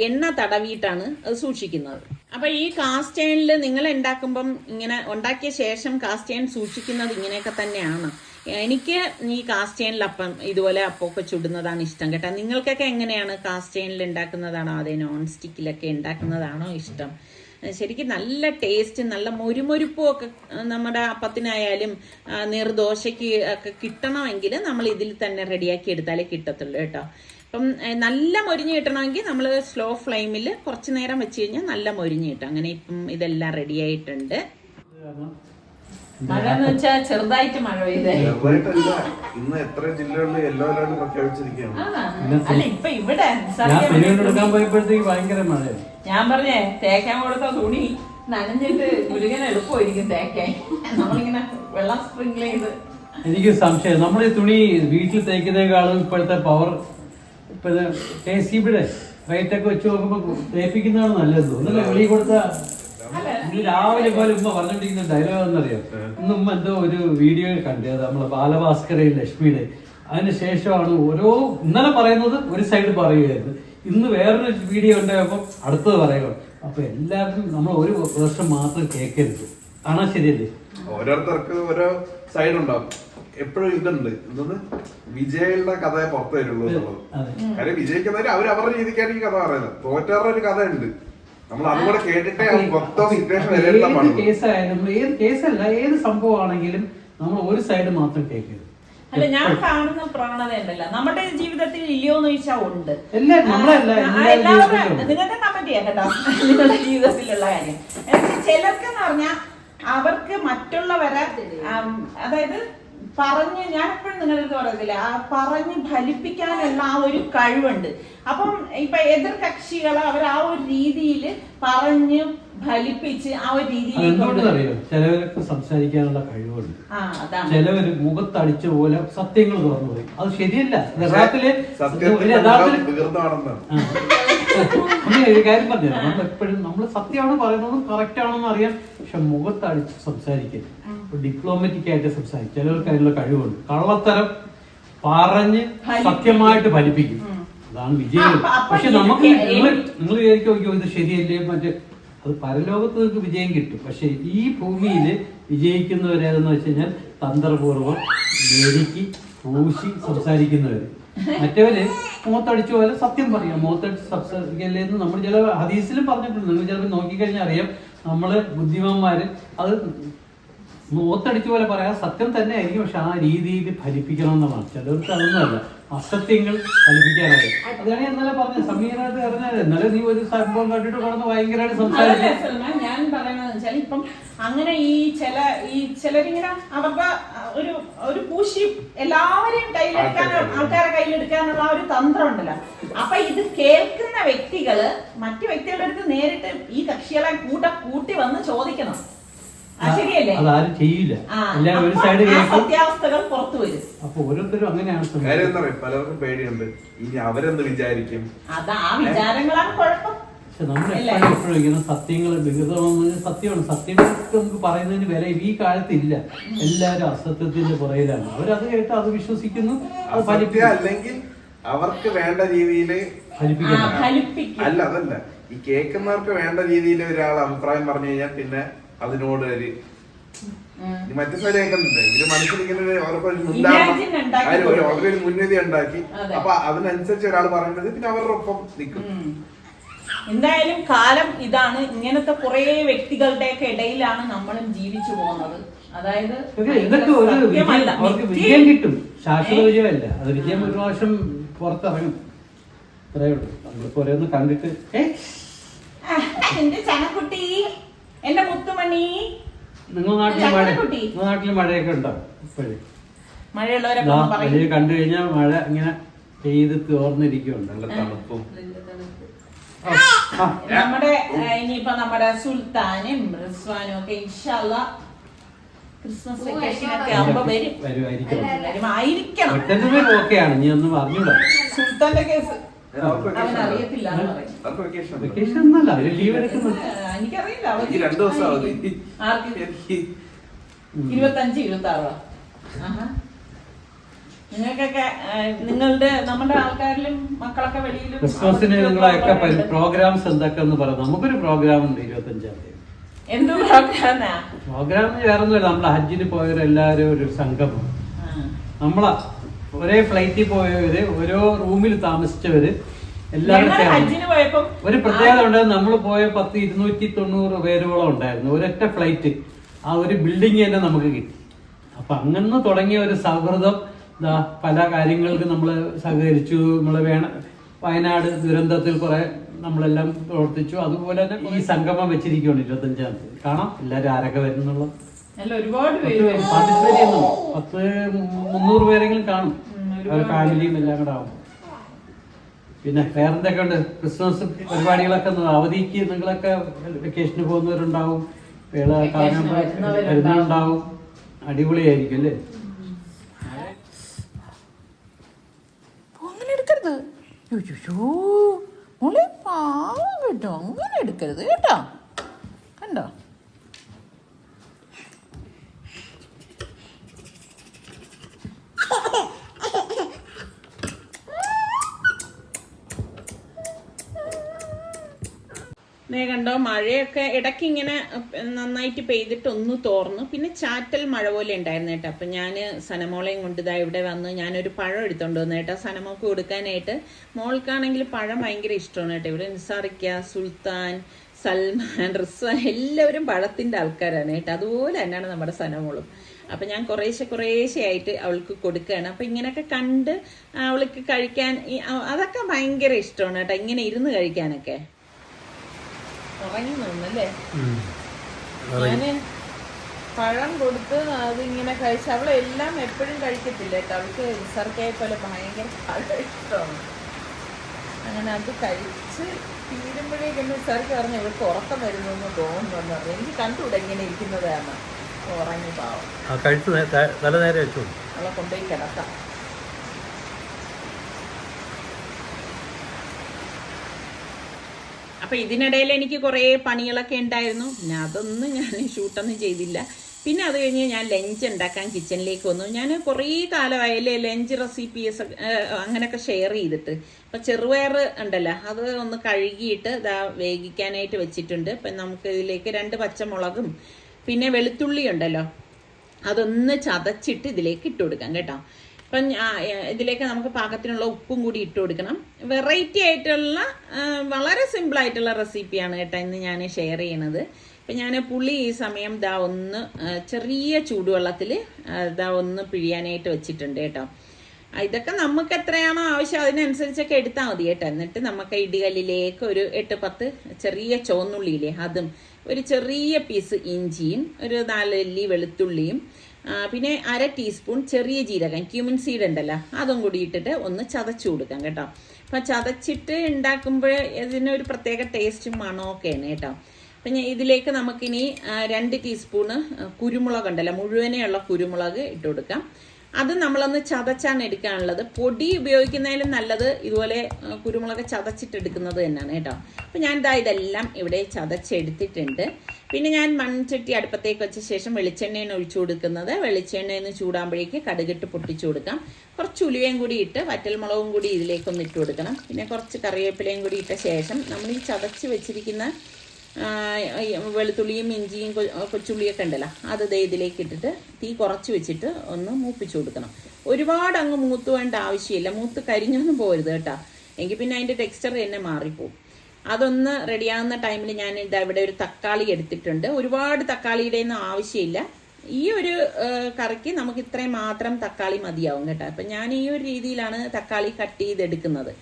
എണ്ണ തടവിയിട്ടാണ് അത് സൂക്ഷിക്കുന്നത്. അപ്പൊ ഈ കാസ്റ്റേണിൽ നിങ്ങൾ ഉണ്ടാക്കുമ്പം ഇങ്ങനെ ഉണ്ടാക്കിയ ശേഷം കാസ്റ്റേൺ സൂക്ഷിക്കുന്നത് ഇങ്ങനെയൊക്കെ തന്നെയാണ്. എനിക്ക് ഈ കാസ്റ്റേണിൽ അപ്പം ഇതുപോലെ അപ്പമൊക്കെ ചുടുന്നതാണ് ഇഷ്ടം കേട്ടോ. നിങ്ങൾക്കൊക്കെ എങ്ങനെയാണ് കാസ്റ്റേണിൽ ഉണ്ടാക്കുന്നതാണോ? അതേ നോൺ സ്റ്റിക്കിലൊക്കെ ഉണ്ടാക്കുന്നതാണോ ഇഷ്ടം? ശരിക്കും നല്ല ടേസ്റ്റ് നല്ല മൊരുമൊരുപ്പും ഒക്കെ നമ്മുടെ അപ്പത്തിനായാലും നീർദോശയ്ക്ക് ഒക്കെ കിട്ടണമെങ്കിൽ നമ്മൾ ഇതിൽ തന്നെ റെഡിയാക്കി എടുത്താലേ കിട്ടത്തുള്ളൂ കേട്ടോ. അപ്പം നല്ല മൊരിഞ്ഞ് കിട്ടണമെങ്കിൽ നമ്മൾ സ്ലോ ഫ്ലെയിമിൽ കുറച്ച് നേരം വെച്ച് കഴിഞ്ഞാൽ നല്ല മൊരിഞ്ഞ് കിട്ടും. അങ്ങനെ ഇപ്പം ഇതെല്ലാം റെഡി ആയിട്ടുണ്ട്. മഴ എന്ന് വെച്ചാൽ ചെറുതായിട്ട് മഴ പെയ്തേ. ചെറുതായിട്ടല്ല ഇന്ന് എത്ര ജില്ലകളിൽ യെല്ലോ അലേർട്ട് പ്രഖ്യാപിച്ചിരിക്കുകയാണ് ആണോ? അല്ല ഇപ്പൊ ഇവിടെ ഞാൻ നിസ്സാറിക്ക പെരുവിന് എടുക്കാൻ പോയപ്പോഴത്തേക്ക് ഭയങ്കര മഴയാണ് ഞാൻ പറഞ്ഞേ തേക്കാൻ കൊടുത്ത തുണി നനഞ്ഞിട്ട് മുരുകൻ എളുപ്പമായിരിക്കും തേക്കാൻ. നമ്മളിങ്ങനെ വെള്ളം സ്പ്രിങ്കിൾ ചെയ്ത് എനിക്ക് സംശയം നമ്മൾ ഈ തുണി വീട്ടിൽ തേക്കുന്നതിനേക്കാളും ഇപ്പോഴത്തെ പവർ ഇപ്പോഴത്തെ കെ സി ബിയുടെ റേറ്റ് ഒക്കെ വെച്ച് നോക്കുമ്പോൾ തേപ്പിക്കുന്നതാണ് നല്ലത് ഒന്നല്ല വെളിയിൽ കൊടുത്ത ഇന്ന് രാവിലെ പോലെ ഉമ്മ പറഞ്ഞോണ്ടിരിക്കുന്ന ഡയലോഗ് എന്നറിയോ ഇന്ന് ഉമ്മ എന്തോ ഒരു വീഡിയോ കണ്ടത് നമ്മളെ ബാലഭാസ്കരയും ലക്ഷ്മിയുടെ. അതിന് ശേഷമാണ് ഓരോ ഇന്നലെ പറയുന്നത് ഒരു സൈഡ് പറയുകയായിരുന്നു. ഇന്ന് വേറൊരു വീഡിയോ ഉണ്ടായപ്പോൾ അടുത്തത് പറയുക അപ്പൊ എല്ലാവരും നമ്മൾ ഒരു വർഷം മാത്രം കേൾക്കരുത്. ആണോ ശരിയല്ലേ? ഓരോരുത്തർക്ക് ഓരോ സൈഡ് ഉണ്ടാവും. എപ്പോഴും ഇതുണ്ട്. എന്നത് വിജയുടെ കഥയെ പുറത്തു വരുള്ളൂ എന്നുള്ളത്. കാര്യം വിജയിക്കുന്നവര് അവർ അവരുടെ രീതിക്കാണ് ഈ കഥ പറയുന്നത്. തോറ്റവരുടെ ഒരു കഥ ഏത് കേസായാലും ഏത് കേസല്ല ഏത് സംഭവമാണെങ്കിലും നമ്മൾ ഒരു സൈഡ് മാത്രം കേൾക്കരുത്. അല്ല ഞാൻ കാണുന്ന പ്രവണത ഉണ്ടല്ല നമ്മുടെ ജീവിതത്തിൽ ഇല്ലയോ എന്ന് ചോദിച്ചാൽ ഉണ്ട്. എല്ലാവരും നമ്മളല്ല ആ, എല്ലാവരുടെ എല്ലാവരുടെ ജീവിതത്തിലും നിങ്ങൾക്ക് കമന്റ് ചെയ്യാം കേട്ടോ? നിങ്ങളുടെ ജീവിതത്തിലുള്ള കാര്യം. ചിലർക്ക് എന്ന് പറഞ്ഞാൽ അവർക്ക് മറ്റുള്ളവരെ അതായത് പറഞ്ഞ് ഞാൻ എപ്പോഴും നിങ്ങളുടെ അടുത്ത് പറയത്തില്ല ആ പറഞ്ഞ് ഫലിപ്പിക്കാനുള്ള ആ ഒരു കഴിവുണ്ട്. അപ്പം ഇപ്പൊ എതിർ കക്ഷികൾ അവർ ആ ഒരു രീതിയിൽ പറഞ്ഞ് ഫലിപ്പിച്ച് ആ ഒരു രീതിയിൽ ചിലവരൊക്കെ സംസാരിക്കാനുള്ള കഴിവുണ്ട്. ആ അതാണ്. ചിലവര് മുഖത്തടിച്ച പോലെ സത്യങ്ങൾ തുറന്നു പറയും. അത് ശരിയല്ല. യഥാർത്ഥത്തിൽ ഒരു കാര്യം പറഞ്ഞു നമ്മൾ എപ്പോഴും നമ്മൾ സത്യമാണ് പറയുന്നതും കറക്റ്റ് ആണെന്ന് അറിയാം. പക്ഷെ മുഖത്തടിച്ച് സംസാരിക്കരുത്. ഡിപ്ലോമാറ്റിക് ആയിട്ട് സംസാരിക്കും. ചിലർക്ക് അതിനുള്ള കഴിവുണ്ട്. കള്ളത്തരം പറഞ്ഞ് സത്യമായിട്ട് ഫലിപ്പിക്കും. അതാണ് വിജയം. പക്ഷെ നമുക്ക് നിങ്ങൾ നിങ്ങൾ വിചാരിക്കും ഇത് ശരിയല്ലേ? മറ്റേ അത് പരലോകത്ത് നിങ്ങൾക്ക് വിജയം കിട്ടും. പക്ഷെ ഈ ഭൂമിയിൽ വിജയിക്കുന്നവരേതെന്ന് വെച്ച് കഴിഞ്ഞാൽ തന്ത്രപൂർവം മെരുക്കി പൂശി സംസാരിക്കുന്നവര്. മറ്റവര് മൂത്തടിച്ച പോലെ സത്യം പറയാം. മൂത്തടിച്ച് സംസാരിക്കല്ലേ എന്ന് നമ്മൾ ചില ഹദീസിലും പറഞ്ഞിട്ടുണ്ട്. നിങ്ങൾ ചിലപ്പോൾ നോക്കിക്കഴിഞ്ഞാൽ അറിയാം. നമ്മൾ ബുദ്ധിമാന്മാര് അത് മൂത്തടിച്ച പോലെ പറയാം. സത്യം തന്നെ ആയിരിക്കും പക്ഷെ ആ രീതിയിൽ ഫലിപ്പിക്കണം എന്നുള്ളതാണ് ചിലർക്ക് അതൊന്നുമല്ല. അസത്യങ്ങൾ ഫലിപ്പിക്കാനായി അതാണ് ഞാൻ ഇന്നലെ പറഞ്ഞത്. സമീറായിട്ട് പറഞ്ഞത്. ഇന്നലെ നീ ഒരു സംഭവം കണ്ടിട്ട് കടന്ന് ഭയങ്കരമായിട്ട് സംസാരിക്കും ഞാൻ പറയുന്നത് വെച്ചാൽ ഇപ്പം അങ്ങനെ ഈ ചില ഈ ചിലരിങ്ങനെ അവരുടെ ഒരു ഒരു പൂശി എല്ലാവരെയും കയ്യിലെടുക്കാൻ ആൾക്കാരെ കയ്യിലെടുക്കാനുള്ള ഒരു തന്ത്രം ഉണ്ടല്ലോ. അപ്പൊ ഇത് കേൾക്കുന്ന വ്യക്തികൾ മറ്റു വ്യക്തികളുടെ അടുത്ത് നേരിട്ട് ഈ കക്ഷികളെ കൂട്ട കൂട്ടി വന്ന് ചോദിക്കണം. അതാരും ചെയ്യില്ല എല്ലാം ഒരു സൈഡ് സത്യാവസ്ഥകൾ പുറത്തു വരും. അപ്പൊ ഓരോരുത്തരും അങ്ങനെയാണ് കാര്യം. എന്താ പറയാ പലർക്കും പേടിയുണ്ട്. ഇനി അവരെന്ത് വിചാരിക്കും? അതാ ആ വിചാരങ്ങളാണ് കുഴപ്പം. പക്ഷെ നമ്മൾ? എപ്പോഴും എപ്പോഴും ഇങ്ങനെ സത്യങ്ങൾ വികൃതമെന്ന് സത്യമാണ്. സത്യങ്ങൾക്ക് നമുക്ക് പറയുന്നതിന് വില ഈ കാലത്ത് ഇല്ല എല്ലാവരും അസത്യത്തിന്റെ പുറയിലാണ്. അവരത് കേട്ട് അത് വിശ്വസിക്കുന്നു. അത് അസത്യം അല്ലെങ്കിൽ അവർക്ക് വേണ്ട രീതിയിൽ ആ, ഫലിപ്പിക്കണം ഫലിപ്പിക്കും അല്ല അതല്ല. ഈ കേൾക്കുന്നവർക്ക് വേണ്ട രീതിയിൽ ഒരാൾ അഭിപ്രായം പറഞ്ഞു കഴിഞ്ഞാൽ പിന്നെ അതിനോട് ഒരു മറ്റു സൈഡ് കേൾക്കുന്നുണ്ട് ഇവർ മനസ്സിലിങ്ങനെ ഒരു അവർക്ക് ഒരു മുൻവിധി ഉണ്ടാക്കി. അപ്പൊ അതിനനുസരിച്ച് ഒരാൾ പറയുന്നത് പിന്നെ അവരുടെ ഒപ്പം നിൽക്കും. എന്തായാലും കാലം ഇതാണ്. ഇങ്ങനത്തെ കുറെ വ്യക്തികളുടെയൊക്കെ ഇടയിലാണ് നമ്മളും ജീവിച്ചു പോകുന്നത്. അതായത് അവർക്ക് വിജയം കിട്ടും. ശാശ്വത വിജയമല്ല. അത് വിജയം ഒരു പ്രാവശ്യം പുറത്തിറങ്ങും. അത്രേ ഉള്ളൂ. നമ്മളിപ്പോ ഓരോന്ന് കണ്ടിട്ട് എന്റെ ചനക്കുട്ടി എന്റെ മുത്തുമണി. നിങ്ങൾ നാട്ടിൽ മഴ ചക്കരക്കുട്ടി. നിങ്ങളുടെ നാട്ടിൽ മഴയൊക്കെ ഉണ്ടോ? ഇപ്പോഴും. മഴയുള്ളവരൊക്കെ ഒന്ന് പറയും. വലിയ കണ്ടു കഴിഞ്ഞാൽ മഴ ഇങ്ങനെ പെയ്ത് തീർന്നിരിക്കുന്നുണ്ട് നല്ല തണുപ്പും. ആ, നമ്മുടെ ഏ, ഇനിയിപ്പോ നമ്മുടെ സുൽത്താനും റിസ്വാനും ഒക്കെ ഇൻഷാല്ല ക്രിസ്മസ് വെക്കേഷൻ ഒക്കെ ആവുമ്പോ വരും. വരുമായിരിക്കും വരും ആയിരിക്കണം ഒറ്റന്റെ പേര് ഓക്കെയാണ് നീ ഒന്നും പറഞ്ഞു സുൽത്താന്റെ കേസ്. വെക്കേഷൻ അവർ ലീവ് എടുക്കുന്നത് എനിക്കറിയില്ല എനിക്ക് രണ്ട് ദിവസം അവധി. ആർക്ക്? എനിക്ക്. ഇരുപത്തഞ്ച് ഇരുപത്തി ആറോ നിങ്ങൾക്കൊക്കെ നിങ്ങളുടെ നമ്മുടെ ആൾക്കാരിലും മക്കളൊക്കെ വെളിയിലും ക്രിസ്മസിന് നിങ്ങളെയൊക്കെ പ്രോഗ്രാംസ് എന്തൊക്കെ എന്ന് പറയാം നമുക്കൊരു പ്രോഗ്രാം ഉണ്ട് ഇരുപത്തഞ്ചാം തീയതി. എന്ത് പ്രോഗ്രാം വേറെ ഒന്നുമില്ല നമ്മളെ ഹജ്ജിന് പോയവരെല്ലാവരും ഒരു സംഗമം നമ്മളെ ഒരേ ഫ്ലൈറ്റിൽ പോയവര് ഓരോ റൂമിൽ താമസിച്ചവര് എല്ലാവരും ഒരു പ്രത്യേകത ഉണ്ട് നമ്മൾ പോയ പത്ത് ഇരുന്നൂറ്റി തൊണ്ണൂറ് പേരോളം ഉണ്ടായിരുന്നു. ഒരൊറ്റ ഫ്ലൈറ്റ് ആ ഒരു ബിൽഡിംഗ് തന്നെ നമുക്ക് കിട്ടി. അപ്പൊ അങ്ങനെ തുടങ്ങിയ ഒരു സൗഹൃദം ദാ പല കാര്യങ്ങൾക്ക് നമ്മൾ സഹകരിച്ചു. നമ്മൾ വേണം വയനാട് ദുരന്തത്തിൽ കുറെ നമ്മളെല്ലാം പ്രവർത്തിച്ചു. അതുപോലെ തന്നെ ഈ സംഗമം വെച്ചിരിക്കുകയാണ് ഇരുപത്തഞ്ചാം തീയതി. കാണാം. എല്ലാവരും ആരൊക്കെ വരുന്നുള്ളത് അല്ല ഒരുപാട് പേര്. പാർട്ടിസിപ്പേറ്റ് ചെയ്യുന്നു പത്ത് മുന്നൂറ് പേരെങ്കിലും കാണും. ഫാമിലിയും എല്ലാം കൂടെ ആവും. പിന്നെ വേറെന്തൊക്കെ ഉണ്ട്? ക്രിസ്മസ് പരിപാടികളൊക്കെ ഒന്ന് അവധിക്ക് നിങ്ങളൊക്കെ വെക്കേഷന് പോകുന്നവരുണ്ടാവും. വേള കാണാൻ. വരുന്നുണ്ടാവും അടിപൊളിയായിരിക്കും അല്ലേ? അങ്ങനെ എടുക്കരുത്. അയ്യോ. മോളെ പാവം കേട്ടോ. അങ്ങനെ എടുക്കരുത് കേട്ടോ കണ്ടോ ദേ കണ്ടോ മഴയൊക്കെ ഇടയ്ക്ക് ഇങ്ങനെ നന്നായിട്ട് പെയ്തിട്ട് ഒന്ന് തോർന്നു. പിന്നെ ചാറ്റൽ മഴ പോലെ ഉണ്ടായിരുന്നു കേട്ടോ. അപ്പം ഞാൻ സനമോളെയും കൊണ്ട് ഇതാ ഇവിടെ വന്ന് ഞാനൊരു പഴം എടുത്തോണ്ട് വന്നു കേട്ടോ. സനമോക്ക് കൊടുക്കാനായിട്ട് മോൾക്കാണെങ്കിൽ പഴം ഭയങ്കര ഇഷ്ടമാണ് കേട്ടോ. ഇവിടെ നിസാറിക്ക സുൽത്താൻ സൽമാൻ റിസ്വാൻ എല്ലാവരും പഴത്തിന്റെ ആൾക്കാരാണ് കേട്ടോ. അതുപോലെ തന്നെയാണ് നമ്മുടെ സനമോളും. അപ്പം ഞാൻ കുറേശ്ശെ കുറേശ്ശെ ആയിട്ട് അവൾക്ക് കൊടുക്കുകയാണ്. അപ്പം ഇങ്ങനെയൊക്കെ കണ്ട് അവൾക്ക് കഴിക്കാൻ അതൊക്കെ ഭയങ്കര ഇഷ്ടമാണ് കേട്ടോ. ഇങ്ങനെ ഇരുന്ന് കഴിക്കാനൊക്കെ. ഉറങ്ങി. നിന്നല്ലേ ഞാൻ പഴം കൊടുത്ത് അതിങ്ങനെ കഴിച്ച് അവളെ എല്ലാം എപ്പോഴും കഴിക്കത്തില്ല? കേട്ടോ അവൾക്ക് സർക്കായ പോലെ ഭയങ്കര പഴം ഇഷ്ടമാണ്. അങ്ങനെ അത് കഴിച്ച് തീരുമ്പോഴേക്കും സാർക്ക് പറഞ്ഞു ഇവൾക്ക് ഉറക്കം വരുന്നു എന്ന് തോന്നുന്നു പറഞ്ഞു. എനിക്ക് കണ്ടുകൂടെ ഇങ്ങനെ ഇരിക്കുന്നതാണ് ഉറങ്ങി പാവം. കഴിച്ചു തല നേരെ വെച്ചു? അവളെ കൊണ്ടുപോയി കിടക്കാം. അപ്പൊ ഇതിനിടയിൽ എനിക്ക് കുറേ പണികളൊക്കെ ഉണ്ടായിരുന്നു. പിന്നെ അതൊന്നും ഞാൻ ഷൂട്ടൊന്നും ചെയ്തില്ല. പിന്നെ അത് കഴിഞ്ഞ് ഞാൻ ലഞ്ച് ഉണ്ടാക്കാൻ കിച്ചണിലേക്ക് വന്നു. ഞാൻ കുറേ കാലമായല്ലേ ലഞ്ച് റെസിപ്പീസ് അങ്ങനെയൊക്കെ ഷെയർ ചെയ്തിട്ട്. അപ്പം ചെറുപയർ ഉണ്ടല്ലോ അത് ഒന്ന് കഴുകിയിട്ട് ഇതാ വേവിക്കാനായിട്ട് വെച്ചിട്ടുണ്ട്. അപ്പം നമുക്ക് ഇതിലേക്ക് രണ്ട് പച്ചമുളകും പിന്നെ വെളുത്തുള്ളി ഉണ്ടല്ലോ അതൊന്ന് ചതച്ചിട്ട് ഇതിലേക്ക് ഇട്ട് കൊടുക്കാം കേട്ടോ. അപ്പം ഇതിലേക്ക് നമുക്ക് പാകത്തിനുള്ള ഉപ്പും കൂടി ഇട്ട് കൊടുക്കണം. വെറൈറ്റി ആയിട്ടുള്ള വളരെ സിമ്പിൾ ആയിട്ടുള്ള റെസിപ്പിയാണ് കേട്ടോ ഇന്ന് ഞാൻ ഷെയർ ചെയ്യണത്. അപ്പം ഞാൻ പുളി ഈ സമയം ദാ ഒന്ന് ചെറിയ ചൂടുവെള്ളത്തിൽ ദാ ഒന്ന് പിഴിയാനായിട്ട് വെച്ചിട്ടുണ്ട് കേട്ടോ. ഇതൊക്കെ നമുക്ക് എത്രയാണോ ആവശ്യം അതിനനുസരിച്ചൊക്കെ എടുത്താൽ മതി കേട്ടോ. എന്നിട്ട് നമുക്ക് ഇടികല്ലിലേക്ക് ഒരു എട്ട് പത്ത് ചെറിയ ചുവന്നുള്ളിയില്ലേ അതും ഒരു ചെറിയ പീസ് ഇഞ്ചിയും ഒരു നാലല്ലി വെളുത്തുള്ളിയും പിന്നെ അര ടീസ്പൂൺ ചെറിയ ജീരകം ക്യൂമിൻ സീഡ് ഉണ്ടല്ലോ അതും കൂടി ഇട്ടിട്ട് ഒന്ന് ചതച്ചു കൊടുക്കാം കേട്ടോ. അപ്പം ചതച്ചിട്ട് ഉണ്ടാക്കുമ്പോൾ ഇതിനൊരു പ്രത്യേക ടേസ്റ്റും മണമൊക്കെയാണ് കേട്ടോ. അപ്പം ഞാൻ ഇതിലേക്ക് നമുക്കിനി രണ്ട് ടീസ്പൂണ് കുരുമുളക് ഉണ്ടല്ലോ മുഴുവനെയുള്ള കുരുമുളക് ഇട്ട് കൊടുക്കാം. അത് നമ്മളൊന്ന് ചതച്ചാണ് എടുക്കാനുള്ളത്. പൊടി ഉപയോഗിക്കുന്നതിലും നല്ലത് ഇതുപോലെ കുരുമുളക് ചതച്ചിട്ടെടുക്കുന്നത് തന്നെയാണ് കേട്ടോ. അപ്പം ഞാൻ ഇതാ ഇതെല്ലാം ഇവിടെ ചതച്ചെടുത്തിട്ടുണ്ട്. പിന്നെ ഞാൻ മൺചട്ടി അടുപ്പത്തേക്ക് വെച്ച ശേഷം വെളിച്ചെണ്ണയാണ് ഒഴിച്ചു കൊടുക്കുന്നത്. വെളിച്ചെണ്ണയെന്ന് ചൂടാകുമ്പോഴേക്ക് കടുകിട്ട് പൊട്ടിച്ചു കൊടുക്കാം. കുറച്ച് ഉലുവയും കൂടി ഇട്ട് വറ്റൽമുളകും കൂടി ഇതിലേക്കൊന്ന് ഇട്ട് കൊടുക്കണം. പിന്നെ കുറച്ച് കറിവേപ്പിലയും കൂടി ഇട്ട ശേഷം നമ്മൾ ഈ ചതച്ച് വെച്ചിരിക്കുന്ന വെളുത്തുള്ളിയും ഇഞ്ചിയും കൊച്ചുള്ളിയൊക്കെ ഉണ്ടല്ലോ അത് ഇതിലേക്ക് ഇട്ടിട്ട് തീ കുറച്ച് വെച്ചിട്ട് ഒന്ന് മൂപ്പിച്ചു കൊടുക്കണം. ഒരുപാട് അങ്ങ് മൂത്ത് വേണ്ട ആവശ്യമില്ല. മൂത്ത് കരിഞ്ഞൊന്നും പോരുത് കേട്ടോ. എങ്കിൽ പിന്നെ അതിന്റെ ടെക്സ്ചർ തന്നെ മാറിപ്പോവും. അതൊന്ന് റെഡിയാകുന്ന ടൈമിൽ ഞാൻ ഇതാ ഇവിടെ ഒരു തക്കാളി എടുത്തിട്ടുണ്ട്. ഒരുപാട് തക്കാളിയുടെ ഒന്നും ആവശ്യമില്ല. ഈ ഒരു കറിക്ക് നമുക്ക് ഇത്രയും മാത്രം തക്കാളി മതിയാവും കേട്ടോ. അപ്പം ഞാൻ ഈ ഒരു രീതിയിലാണ് തക്കാളി കട്ട് ചെയ്തെടുക്കുന്നത്.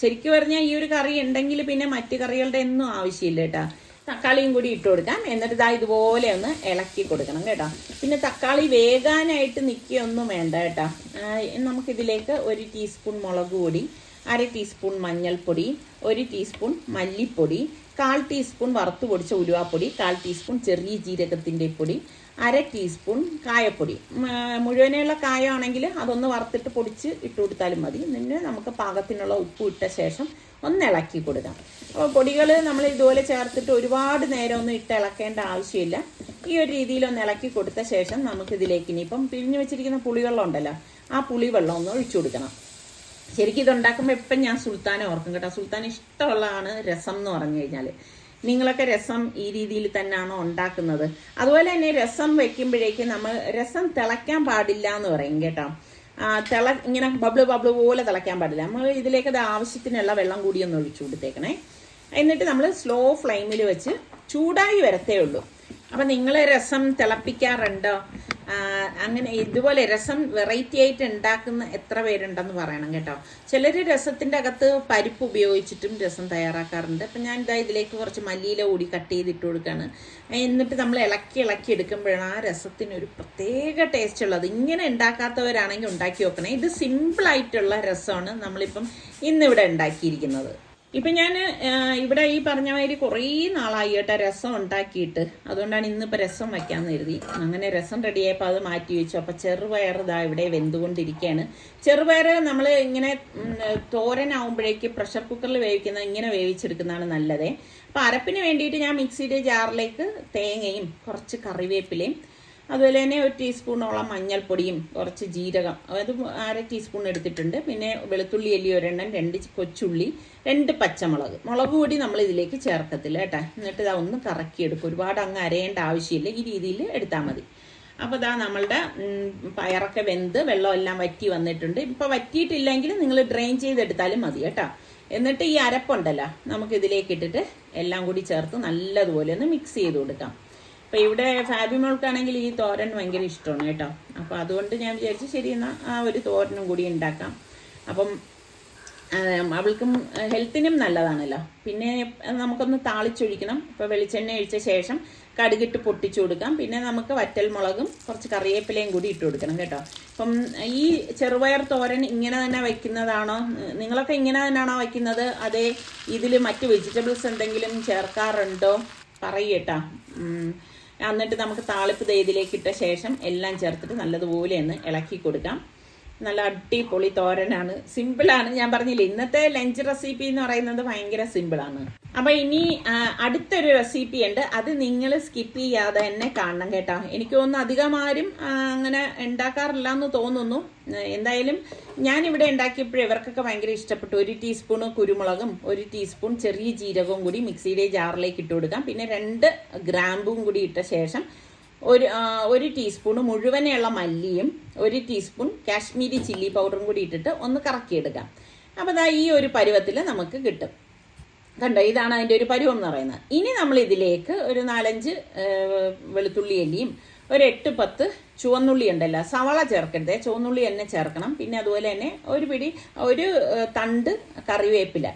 ശരിക്കും പറഞ്ഞാൽ ഈ ഒരു കറി ഉണ്ടെങ്കിൽ പിന്നെ മറ്റു കറികളുടെ ഒന്നും ആവശ്യമില്ല കേട്ടോ. തക്കാളിയും കൂടി ഇട്ട് കൊടുക്കാം. എന്നിട്ട് ഇതാ ഇതുപോലെ ഒന്ന് ഇളക്കി കൊടുക്കണം കേട്ടോ. പിന്നെ തക്കാളി വേകാനായിട്ട് നിൽക്കുകയൊന്നും വേണ്ട കേട്ടോ. നമുക്കിതിലേക്ക് ഒരു ടീസ്പൂൺ മുളക് പൊടി അര ടീസ്പൂൺ മഞ്ഞൾപ്പൊടി ഒരു ടീസ്പൂൺ മല്ലിപ്പൊടി കാൽ ടീസ്പൂൺ വറുത്ത് പൊടിച്ച ഉലുവാപ്പൊടി കാൽ ടീസ്പൂൺ ചെറിയ ജീരകത്തിന്റെ പൊടി അര ടീസ്പൂൺ കായപ്പൊടി. മുഴുവനെയുള്ള കായ കായമാണെങ്കിൽ അതൊന്ന് വറുത്തിട്ട് പൊടിച്ച് ഇട്ട് കൊടുത്താലും മതി. പിന്നെ നമുക്ക് പാകത്തിനുള്ള ഉപ്പ് ഇട്ട ശേഷം ഒന്ന് ഇളക്കി കൊടുക്കാം. അപ്പോൾ പൊടികൾ നമ്മൾ ഇതുപോലെ ചേർത്തിട്ട് ഒരുപാട് നേരം ഒന്നും ഇട്ട് ഇളക്കേണ്ട ആവശ്യമില്ല. ഈ ഒരു രീതിയിൽ ഒന്ന് ഇളക്കി കൊടുത്ത ശേഷം നമുക്ക് ഇതിലേക്ക് ഇനിയിപ്പം പിഴിഞ്ഞു വെച്ചിരിക്കുന്ന പുളിവെള്ളം ഉണ്ടല്ലോ ആ പുളിവെള്ളം ഒന്ന് ഒഴിച്ചു കൊടുക്കണം. ശരിക്കും ഇതുണ്ടാക്കുമ്പോൾ എപ്പം ഞാൻ സുൽത്താനെ ഓർക്കും കേട്ടോ. സുൽത്താൻ ഇഷ്ടമുള്ളതാണ് രസം എന്ന് പറഞ്ഞു കഴിഞ്ഞാൽ നിങ്ങളൊക്കെ രസം ഈ രീതിയിൽ തന്നെയാണോ ഉണ്ടാക്കുന്നത്? അതുപോലെ തന്നെ രസം വെക്കുമ്പോഴേക്കും നമ്മൾ രസം തിളയ്ക്കാൻ പാടില്ല എന്ന് പറയും കേട്ടോ. തിള ഇങ്ങനെ ബബിൾ ബബിൾ പോലെ തിളയ്ക്കാൻ പാടില്ല. നമ്മൾ ഇതിലേക്ക് അത് ആവശ്യത്തിനുള്ള വെള്ളം കൂടി ഒന്ന് ഒഴിച്ചു കൊടുത്തേക്കണേ. എന്നിട്ട് നമ്മൾ സ്ലോ ഫ്ലെയിമിൽ വെച്ച് ചൂടായി വരത്തേ ഉള്ളൂ. അപ്പം നിങ്ങൾ രസം തിളപ്പിക്കാറുണ്ടോ? അങ്ങനെ ഇതുപോലെ രസം വെറൈറ്റി ആയിട്ട് ഉണ്ടാക്കുന്ന എത്ര പേരുണ്ടെന്ന് പറയണം കേട്ടോ. ചിലർ രസത്തിന്റെ അകത്ത് പരിപ്പ് ഉപയോഗിച്ചിട്ടും രസം തയ്യാറാക്കാറുണ്ട്. അപ്പം ഞാൻ ഇതാ ഇതിലേക്ക് കുറച്ച് മല്ലിയില കൂടി കട്ട് ചെയ്തിട്ട് കൊടുക്കുകയാണ് എന്നിട്ട് നമ്മൾ ഇളക്കി ഇളക്കി എടുക്കുമ്പോഴാണ് ആ രസത്തിനൊരു പ്രത്യേക ടേസ്റ്റ് ഉള്ളത്. ഇങ്ങനെ ഉണ്ടാക്കാത്തവരാണെങ്കിൽ ഉണ്ടാക്കി നോക്കണേ. ഇത് സിമ്പിളായിട്ടുള്ള രസമാണ് നമ്മളിപ്പം ഇന്നിവിടെ ഉണ്ടാക്കിയിരിക്കുന്നത്. ഇപ്പം ഞാൻ ഇവിടെ ഈ പറഞ്ഞ മാതിരി കുറേ നാളായി കേട്ടോ രസം ഉണ്ടാക്കിയിട്ട്. അതുകൊണ്ടാണ് ഇന്നിപ്പോൾ രസം വയ്ക്കാമെന്ന് കരുതി. അങ്ങനെ രസം റെഡിയായപ്പോൾ അത് മാറ്റി വെച്ചു. അപ്പോൾ ചെറുപയർ ഇതാ ഇവിടെ വെന്തുകൊണ്ടിരിക്കുകയാണ് ചെറുപയർ നമ്മൾ ഇങ്ങനെ തോരനാവുമ്പോഴേക്ക് പ്രഷർ കുക്കറിൽ വേവിക്കുന്ന ഇങ്ങനെ വേവിച്ചെടുക്കുന്നതാണ് നല്ലത്. അപ്പോൾ അരപ്പിന് വേണ്ടിയിട്ട് ഞാൻ മിക്സിയുടെ ജാറിലേക്ക് തേങ്ങയും കുറച്ച് കറിവേപ്പിലയും അതുപോലെ തന്നെ ഒരു ടീസ്പൂണോളം മഞ്ഞൾപ്പൊടിയും കുറച്ച് ജീരകം. അത് അര ടീസ്പൂൺ എടുത്തിട്ടുണ്ട്. പിന്നെ വെളുത്തുള്ളി അല്ലി ഒരെണ്ണം രണ്ട് കൊച്ചുള്ളി രണ്ട് പച്ചമുളക്. മുളക് പൊടി നമ്മൾ ഇതിലേക്ക് ചേർക്കത്തില്ല കേട്ടോ. എന്നിട്ട് ഇതാ ഒന്ന് കറക്കിയെടുക്കും. ഒരുപാട് അങ്ങ് അരയേണ്ട ആവശ്യമില്ല. ഈ രീതിയിൽ എടുത്താൽ മതി. അപ്പോൾ ഇതാ നമ്മളുടെ പയറൊക്കെ വെന്ത് വെള്ളമെല്ലാം വറ്റി വന്നിട്ടുണ്ട്. ഇപ്പോൾ വറ്റിയിട്ടില്ലെങ്കിൽ നിങ്ങൾ ഡ്രെയിൻ ചെയ്തെടുത്താലും മതി കേട്ടോ. എന്നിട്ട് ഈ അരപ്പുണ്ടല്ലോ നമുക്ക് ഇതിലേക്ക് ഇട്ടിട്ട് എല്ലാം കൂടി ചേർത്ത് നല്ലതുപോലെ ഒന്ന് മിക്സ് ചെയ്ത് കൊടുക്കാം. അപ്പൊ ഇവിടെ ഫാബി ഫാബിമോൾക്കാണെങ്കിൽ ഈ തോരൻ ഭയങ്കര ഇഷ്ടമാണ് കേട്ടോ. അപ്പൊ അതുകൊണ്ട് ഞാൻ വിചാരിച്ചു ശരി എന്നാ ആ ഒരു തോരനും കൂടി ഉണ്ടാക്കാം. അപ്പം അവൾക്കും ഹെൽത്തിനും നല്ലതാണല്ലോ. പിന്നെ നമുക്കൊന്ന് താളിച്ചൊഴിക്കണം. ഇപ്പോൾ വെളിച്ചെണ്ണ ഒഴിച്ച ശേഷം കടുകിട്ട് പൊട്ടിച്ചു കൊടുക്കാം. പിന്നെ നമുക്ക് വറ്റൽ മുളകും കുറച്ച് കറിവേപ്പിലയും കൂടി ഇട്ട് കൊടുക്കണം കേട്ടോ. അപ്പം ഈ ചെറുപയർ തോരൻ ഇങ്ങനെ തന്നെ വെക്കുന്നതാണോ നിങ്ങളൊക്കെ ഇങ്ങനെ തന്നെയാണോ വയ്ക്കുന്നത്? അതേ ഇതിൽ മറ്റ് വെജിറ്റബിൾസ് എന്തെങ്കിലും ചേർക്കാറുണ്ടോ? പറയട്ടാ എന്നിട്ട് നമുക്ക് താളിപ്പ് ഇതിലേക്ക് ഇട്ട ശേഷം എല്ലാം ചേർത്തിട്ട് നല്ലതുപോലെ ഒന്ന് ഇളക്കി കൊടുക്കാം. നല്ല അടിപൊളി തോരനാണ്. സിമ്പിളാണ്. ഞാൻ പറഞ്ഞില്ലേ ഇന്നത്തെ ലഞ്ച് റെസിപ്പി എന്ന് പറയുന്നത് ഭയങ്കര സിമ്പിളാണ്. അപ്പൊ ഇനി അടുത്തൊരു റെസിപ്പി ഉണ്ട്. അത് നിങ്ങൾ സ്കിപ്പ് ചെയ്യാതെ തന്നെ കാണണം കേട്ടോ. എനിക്ക് തോന്നുന്നു അധികം ആരും അങ്ങനെ ഉണ്ടാക്കാറില്ല എന്ന് തോന്നുന്നു. എന്തായാലും ഞാൻ ഇവിടെ ഉണ്ടാക്കിയപ്പോഴും ഇവർക്കൊക്കെ ഭയങ്കര ഇഷ്ടപ്പെട്ടു. ഒരു ടീസ്പൂൺ കുരുമുളകും ഒരു ടീസ്പൂൺ ചെറിയ ജീരകവും കൂടി മിക്സിയുടെ ജാറിലേക്ക് ഇട്ട് കൊടുക്കാം. പിന്നെ രണ്ട് ഗ്രാമ്പും കൂടി ഇട്ട ശേഷം ഒരു ഒരു ടീസ്പൂൺ മുഴുവനെയുള്ള മല്ലിയും ഒരു ടീസ്പൂൺ കാശ്മീരി ചില്ലി പൗഡറും കൂടി ഇട്ടിട്ട് ഒന്ന് കറക്കിയെടുക്കാം. അപ്പോൾ ദാ ഈ ഒരു പരുവത്തിൽ നമുക്ക് കിട്ടും. കണ്ടോ ഇതാണ് അതിന്റെ ഒരു പരുവം എന്ന് പറയുന്നത്. ഇനി നമ്മൾ ഇതിലേക്ക് ഒരു നാലഞ്ച് വെളുത്തുള്ളി അല്ലിയും ഒരു എട്ട് പത്ത് ചുവന്നുള്ളി ഉണ്ടല്ലോ സവള ചേർക്കരുത്. ചുവന്നുള്ളി തന്നെ ചേർക്കണം. പിന്നെ അതുപോലെ തന്നെ ഒരു പിടി ഒരു തണ്ട് കറിവേപ്പില.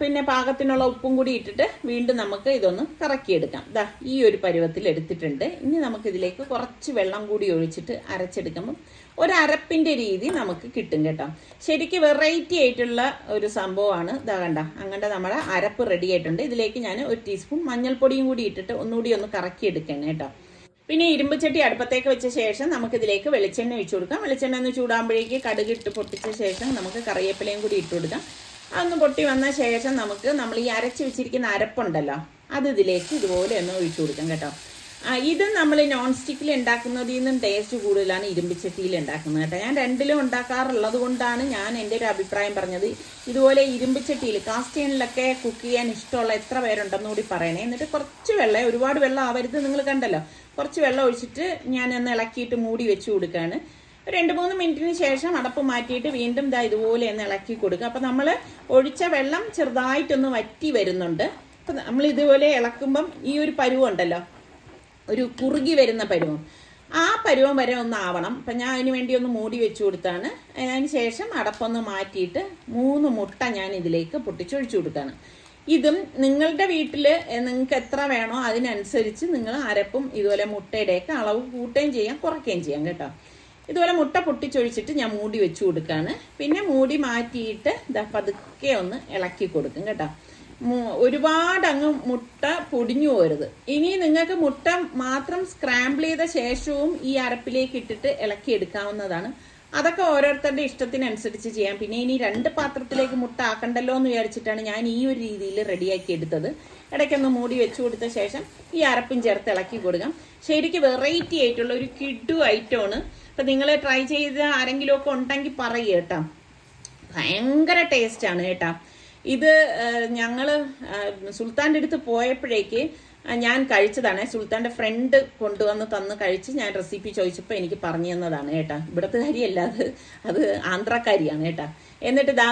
പിന്നെ പാകത്തിനുള്ള ഉപ്പും കൂടി ഇട്ടിട്ട് വീണ്ടും നമുക്ക് ഇതൊന്ന് കറക്കിയെടുക്കാം. ദാ ഈ ഒരു പരുവത്തിൽ എടുത്തിട്ടുണ്ട്. ഇനി നമുക്ക് ഇതിലേക്ക് കുറച്ച് വെള്ളം കൂടി ഒഴിച്ചിട്ട് അരച്ചെടുക്കുമ്പം ഒരു അരപ്പിന്റെ രീതി നമുക്ക് കിട്ടും കേട്ടോ. ശരിക്കും വെറൈറ്റി ആയിട്ടുള്ള ഒരു സംഭവമാണ്. ഇതാ കണ്ട അങ്ങനെ നമ്മുടെ അരപ്പ് റെഡി ആയിട്ടുണ്ട്. ഇതിലേക്ക് ഞാൻ ഒരു ടീസ്പൂൺ മഞ്ഞൾപ്പൊടിയും കൂടി ഇട്ടിട്ട് ഒന്നുകൂടി ഒന്ന് കറക്കിയെടുക്കണം കേട്ടോ. പിന്നെ ഇരുമ്പ് ചട്ടി അടുപ്പത്തേക്ക് വെച്ച ശേഷം നമുക്ക് ഇതിലേക്ക് വെളിച്ചെണ്ണ ഒഴിച്ചു കൊടുക്കാം. വെളിച്ചെണ്ണ ഒന്ന് ചൂടാകുമ്പോഴേക്ക് കടുക് ഇട്ട് പൊട്ടിച്ച ശേഷം നമുക്ക് കറിവേപ്പിലയും കൂടി ഇട്ട് കൊടുക്കാം. അതൊന്ന് പൊട്ടി വന്ന ശേഷം നമുക്ക് നമ്മൾ ഈ അരച്ച് വെച്ചിരിക്കുന്ന അരപ്പുണ്ടല്ലോ അത് ഇതിലേക്ക് ഇതുപോലെ ഒന്ന് ഒഴിച്ചു കൊടുക്കാം കേട്ടോ. ഇത് നമ്മൾ നോൺ സ്റ്റിക്കിൽ ഉണ്ടാക്കുന്നതിൽ നിന്നും ടേസ്റ്റ് കൂടുതലാണ് ഇരുമ്പ് ചട്ടിയിൽ ഉണ്ടാക്കുന്നത് കേട്ടോ. ഞാൻ രണ്ടിലും ഉണ്ടാക്കാറുള്ളത് കൊണ്ടാണ് ഞാൻ എന്റെ ഒരു അഭിപ്രായം പറഞ്ഞത്. ഇതുപോലെ ഇരുമ്പ് ചട്ടിയിൽ കാസ്റ്റേണിലൊക്കെ കുക്ക് ചെയ്യാൻ ഇഷ്ടമുള്ള എത്ര പേരുണ്ടെന്ന് കൂടി പറയണേ. എന്നിട്ട് കുറച്ച് വെള്ളം ഒരുപാട് വെള്ളം ആവരുത് നിങ്ങൾ കണ്ടല്ലോ. കുറച്ച് വെള്ളം ഒഴിച്ചിട്ട് ഞാൻ ഒന്ന് ഇളക്കിയിട്ട് മൂടി വെച്ച് കൊടുക്കുകയാണ്. രണ്ട് മൂന്ന് മിനിറ്റിന് ശേഷം അടപ്പ് മാറ്റിയിട്ട് വീണ്ടും ഇതാ ഇതുപോലെ ഒന്ന് ഇളക്കി കൊടുക്കുക. അപ്പം നമ്മൾ ഒഴിച്ച വെള്ളം ചെറുതായിട്ടൊന്ന് വറ്റി വരുന്നുണ്ട്. അപ്പം നമ്മൾ ഇതുപോലെ ഇളക്കുമ്പം ഈ ഒരു പരുവം ഉണ്ടല്ലോ ഒരു കുറുകി വരുന്ന പരുവം. ആ പരുവം വരെ ഒന്ന് ആവണം. അപ്പം ഞാൻ അതിന് വേണ്ടി ഒന്ന് മൂടി വെച്ചു കൊടുത്താണ്. അതിന് ശേഷം അടപ്പൊന്ന് മാറ്റിയിട്ട് മൂന്ന് മുട്ട ഞാൻ ഇതിലേക്ക് പൊട്ടിച്ചൊഴിച്ചു കൊടുത്താണ് ഇതും നിങ്ങളുടെ വീട്ടിൽ നിങ്ങൾക്ക് എത്ര വേണോ അതിനനുസരിച്ച് നിങ്ങൾ അരപ്പും ഇതുപോലെ മുട്ടയുടെയൊക്കെ അളവ് കൂട്ടുകയും ചെയ്യാം കുറയ്ക്കുകയും ചെയ്യാം കേട്ടോ. ഇതുപോലെ മുട്ട പൊട്ടിച്ചൊഴിച്ചിട്ട് ഞാൻ മൂടി വെച്ചു കൊടുക്കുകയാണ് പിന്നെ മൂടി മാറ്റിയിട്ട് ഇതാ പതുക്കെ ഒന്ന് ഇളക്കി കൊടുക്കും കേട്ടോ. ഒരുപാട് അങ്ങ് മുട്ട പൊടിഞ്ഞു പോരുത്. ഇനി നിങ്ങൾക്ക് മുട്ട മാത്രം സ്ക്രാമ്പിൾ ചെയ്ത ശേഷവും ഈ അരപ്പിലേക്ക് ഇട്ടിട്ട് ഇളക്കി എടുക്കാവുന്നതാണ്. അതൊക്കെ ഓരോരുത്തരുടെ ഇഷ്ടത്തിനനുസരിച്ച് ചെയ്യാം. പിന്നെ ഇനി രണ്ട് പാത്രത്തിലേക്ക് മുട്ട ആക്കണ്ടല്ലോ എന്ന് വിചാരിച്ചിട്ടാണ് ഞാൻ ഈ ഒരു രീതിയിൽ റെഡിയാക്കി എടുത്തത്. ഇടയ്ക്കൊന്ന് മൂടി വെച്ചു കൊടുത്ത ശേഷം ഈ അരപ്പും ചേർത്ത് ഇളക്കി കൊടുക്കാം. ശരിക്കും വെറൈറ്റി ആയിട്ടുള്ള ഒരു കിഡു ഐറ്റമാണ് അപ്പം നിങ്ങൾ ട്രൈ ചെയ്ത് ആരെങ്കിലും ഒക്കെ ഉണ്ടെങ്കിൽ പറയുക കേട്ടോ. ഭയങ്കര ആണ് കേട്ടോ. ഇത് ഞങ്ങൾ സുൽത്താന്റെ അടുത്ത് പോയപ്പോഴേക്ക് ഞാൻ കഴിച്ചതാണ്. സുൽത്താന്റെ ഫ്രണ്ട് കൊണ്ടുവന്ന് തന്ന് കഴിച്ച് ഞാൻ റെസിപ്പി ചോദിച്ചപ്പോൾ എനിക്ക് പറഞ്ഞു തന്നതാണ് കേട്ടോ. ഇവിടുത്തെ കാര്യമല്ല അത് അത് ആന്ധ്രാക്കാരിയാണ് കേട്ടോ. എന്നിട്ട് ഇതാ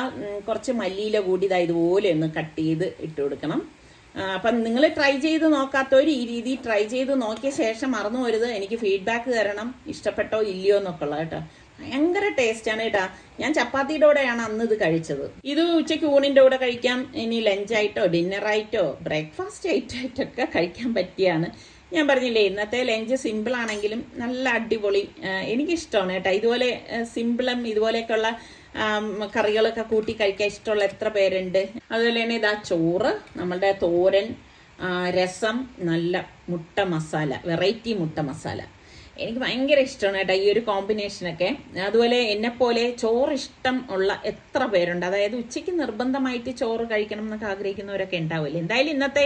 കുറച്ച് മല്ലിയില കൂടി ഇതാ ഇതുപോലെ ഒന്ന് കട്ട് ചെയ്ത് ഇട്ട് കൊടുക്കണം. അപ്പം നിങ്ങൾ ട്രൈ ചെയ്ത് നോക്കാത്തവർ ഈ രീതി ട്രൈ ചെയ്ത് നോക്കിയ ശേഷം മറന്നു പോരുത്. എനിക്ക് ഫീഡ്ബാക്ക് തരണം. ഇഷ്ടപ്പെട്ടോ ഇല്ലയോ എന്നൊക്കെ ഉള്ളത് കേട്ടോ. ഭയങ്കര ടേസ്റ്റാണ് കേട്ടാ. ഞാൻ ചപ്പാത്തിയുടെ കൂടെയാണ് അന്ന് ഇത് കഴിച്ചത്. ഇത് ഉച്ചയ്ക്ക് ഊണിന്റെ കൂടെ കഴിക്കാം. ഇനി ലഞ്ചായിട്ടോ ഡിന്നറായിട്ടോ ബ്രേക്ക്ഫാസ്റ്റ് ആയിട്ടൊക്കെ കഴിക്കാൻ പറ്റിയാണ്. ഞാൻ പറഞ്ഞില്ലേ ഇന്നത്തെ ലഞ്ച് സിമ്പിൾ ആണെങ്കിലും നല്ല അടിപൊളി എനിക്കിഷ്ടമാണ് കേട്ടോ. ഇതുപോലെ സിമ്പിളും ഇതുപോലെയൊക്കെയുള്ള കറികളൊക്കെ കൂട്ടി കഴിക്കാൻ ഇഷ്ടമുള്ള എത്ര പേരുണ്ട്? അതുപോലെ തന്നെ ഇതാ ചോറ് നമ്മളുടെ തോരൻ രസം നല്ല മുട്ട മസാല വെറൈറ്റി മുട്ട മസാല. എനിക്ക് ഭയങ്കര ഇഷ്ടമാണ് കേട്ടോ ഈ ഒരു കോമ്പിനേഷനൊക്കെ അതുപോലെ എന്നെപ്പോലെ ചോറ് ഇഷ്ടം ഉള്ള എത്ര പേരുണ്ട്? അതായത് ഉച്ചയ്ക്ക് നിർബന്ധമായിട്ട് ചോറ് കഴിക്കണം എന്നൊക്കെ ആഗ്രഹിക്കുന്നവരൊക്കെ ഉണ്ടാവില്ലേ? എന്തായാലും ഇന്നത്തെ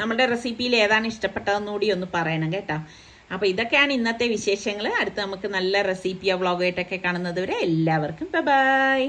നമ്മുടെ റെസിപ്പിയിൽ ഏതാണ് ഇഷ്ടപ്പെട്ടതെന്നുകൂടി ഒന്ന് പറയണം കേട്ടോ. അപ്പോൾ ഇതൊക്കെയാണ് ഇന്നത്തെ വിശേഷങ്ങൾ അടുത്ത് നമുക്ക് നല്ല റെസിപ്പിയോ വ്ളോഗായിട്ടൊക്കെ കാണുന്നത് വരെ എല്ലാവർക്കും ബൈ